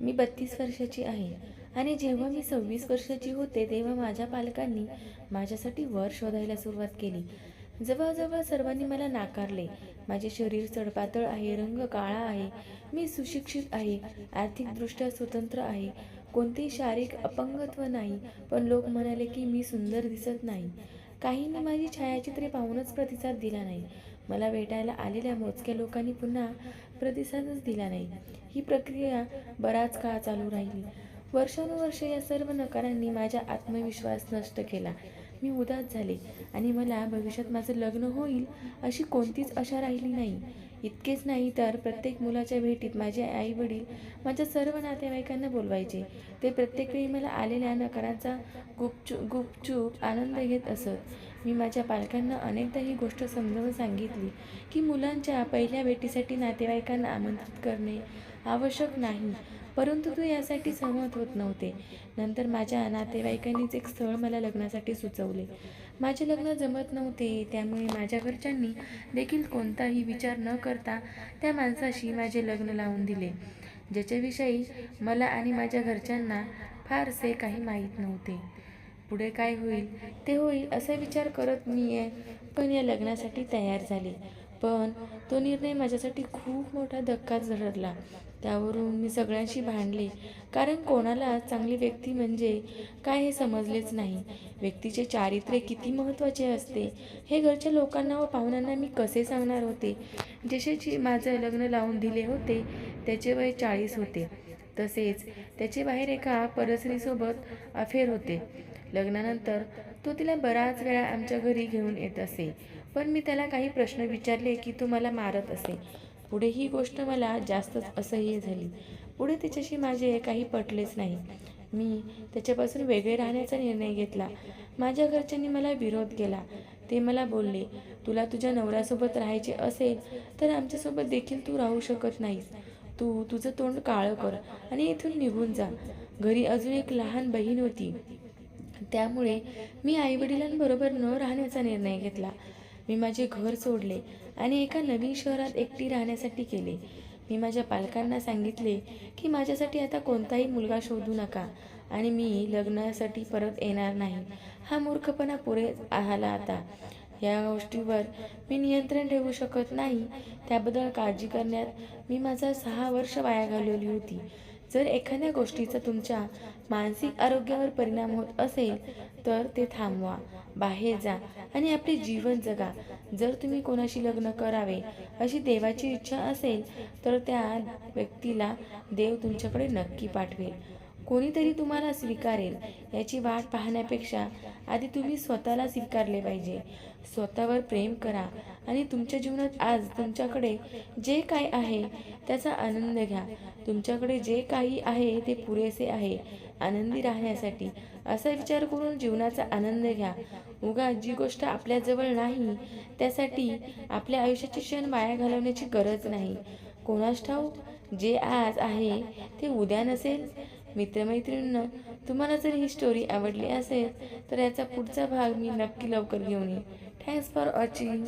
मी बत्तीस वर्षाची आहे. आणि जेव्हा मी सव्वीस वर्षाची होते तेव्हा माझ्या पालकांनी माझ्यासाठी वर शोधायला सुरुवात केली. जवळजवळ सर्वांनी मला नाकारले. माझे शरीर चढपातळ आहे रंग काळा आहे. मी सुशिक्षित आहे आर्थिकदृष्ट्या स्वतंत्र आहे. कोणतेही शारीरिक अपंगत्व नाही पण लोक म्हणाले की मी सुंदर दिसत नाही. काहींनी माझी छायाचित्रे पाहूनच प्रतिसाद दिला नाही. मला भेटायला आलेल्या मोजक्या लोकांनी पुन्हा प्रतिसादच दिला नाही. ही प्रक्रिया बराच काळ चालू राहिली. वर्षानुवर्षे या सर्व नकारांनी माझा आत्मविश्वास नष्ट केला. मी उदास झाले आणि मला भविष्यात माझं लग्न होईल अशी कोणतीच आशा राहिली नाही. इतकेच नाही तर प्रत्येक मुलाच्या भेटीत माझे आई वडील माझ्या सर्व नातेवाईकांना बोलवायचे. ते प्रत्येक वेळी मला आलेल्या नकारांचा गुपचूप गुपचूप आनंद घेत असत. मी माझ्या पालकांना अनेकदा ही गोष्ट समजावून सांगितली की मुलांच्या पहिल्या भेटीसाठी नातेवाईकांना आमंत्रित करणे आवश्यक नाही परंतु तू यासाठी सहमत होत नव्हते. नंतर माझ्या नातेवाईकांनीच एक स्थळ मला लग्नासाठी सुचवले. माझे लग्न जमत नव्हते त्यामुळे माझ्या घरच्यांनी देखील कोणताही विचार न करता त्या माणसाशी माझे लग्न लावून दिले ज्याच्याविषयी मला आणि माझ्या घरच्यांना फारसे काही माहीत नव्हते. पुढे काय होईल? ते होईल असा विचार करत मी आहे पण या लग्नासाठी तयार झाले. पण तो निर्णय माझ्यासाठी खूप मोठा धक्काच ठरला त्यावरून मी सगळ्यांशी भांडले. कारण कोणाला चांगली व्यक्ती म्हणजे काय हे समजलेच नाही. व्यक्तीचे चारित्र्य किती महत्त्वाचे असते हे घरच्या लोकांना व पाहुण्यांना मी कसे सांगणार होते? जसेची माझं लग्न लावून दिले होते त्याचे वय चाळीस होते. तसेच त्याचे बाहेर एका परसरीसोबत अफेअर होते. लग्नानंतर तो तिला बराच वेळा आमच्या घरी घेऊन येत असे. पण मी त्याला काही प्रश्न विचारले की तो मला मारत असे. पुढे ही गोष्ट मला जास्तच असह्य झाली. पुढे त्याच्याशी माझे काही पटलेच नाही. मी त्याच्यापासून वेगळे राहण्याचा निर्णय घेतला. माझ्या घरच्यांनी मला विरोध केला. ते मला बोलले तुला तुझ्या नवऱ्यासोबत राहायचे असेल तर आमच्यासोबत देखील तू राहू शकत नाहीस. तू तुझं तोंड काळं कर आणि इथून निघून जा. घरी अजून एक लहान बहीण होती. त्यामुळे मी आईवडिलांबरोबर न राहण्याचा निर्णय घेतला. मी माझे घर सोडले आणि एका नवीन शहरात एकटी राहण्यासाठी केले. मी माझ्या पालकांना सांगितले की माझ्यासाठी आता कोणताही मुलगा शोधू नका आणि मी लग्नासाठी परत येणार नाही. हा मूर्खपणा पुरे आला आता. या गोष्टीवर मी नियंत्रण ठेवू शकत नाही. त्याबद्दल काळजी करण्यात मी माझा सहा वर्ष वाया घालवली होती. जर एखाद्या गोष्टीचा तुमच्या मानसिक आरोग्यावर परिणाम होत असेल तर ते थांबवा बाहेर जा आणि आपले जीवन जगा. जर तुम्ही कोणाशी लग्न करावे अशी देवाची इच्छा असेल तर त्या व्यक्तीला देव तुमच्याकडे नक्की पाठवेल. कोणीतरी तुम्हाला स्वीकारेल याची वाट पाहण्यापेक्षा आधी तुम्ही स्वतःला स्वीकारले पाहिजे. स्वतःवर प्रेम करा आणि तुमच्या जीवनात आज तुमच्याकडे जे काय आहे त्याचा आनंद घ्या. तुमच्याकडे जे काही आहे ते पुरेसे आहे. आनंदी राहण्यासाठी असा विचार करून जीवनाचा आनंद घ्या. उगा जी गोष्ट आपल्याजवळ नाही त्यासाठी आपल्या आयुष्याचे क्षण माया घालवण्याची गरज नाही. कोणास ठाऊक जे आज आहे ते उद्या नसेल. मित्रमैत्रिणींना तुम्हाला जर ही स्टोरी आवडली असेल तर याचा पुढचा भाग मी नक्की लवकर घेऊन येईन. Thanks for watching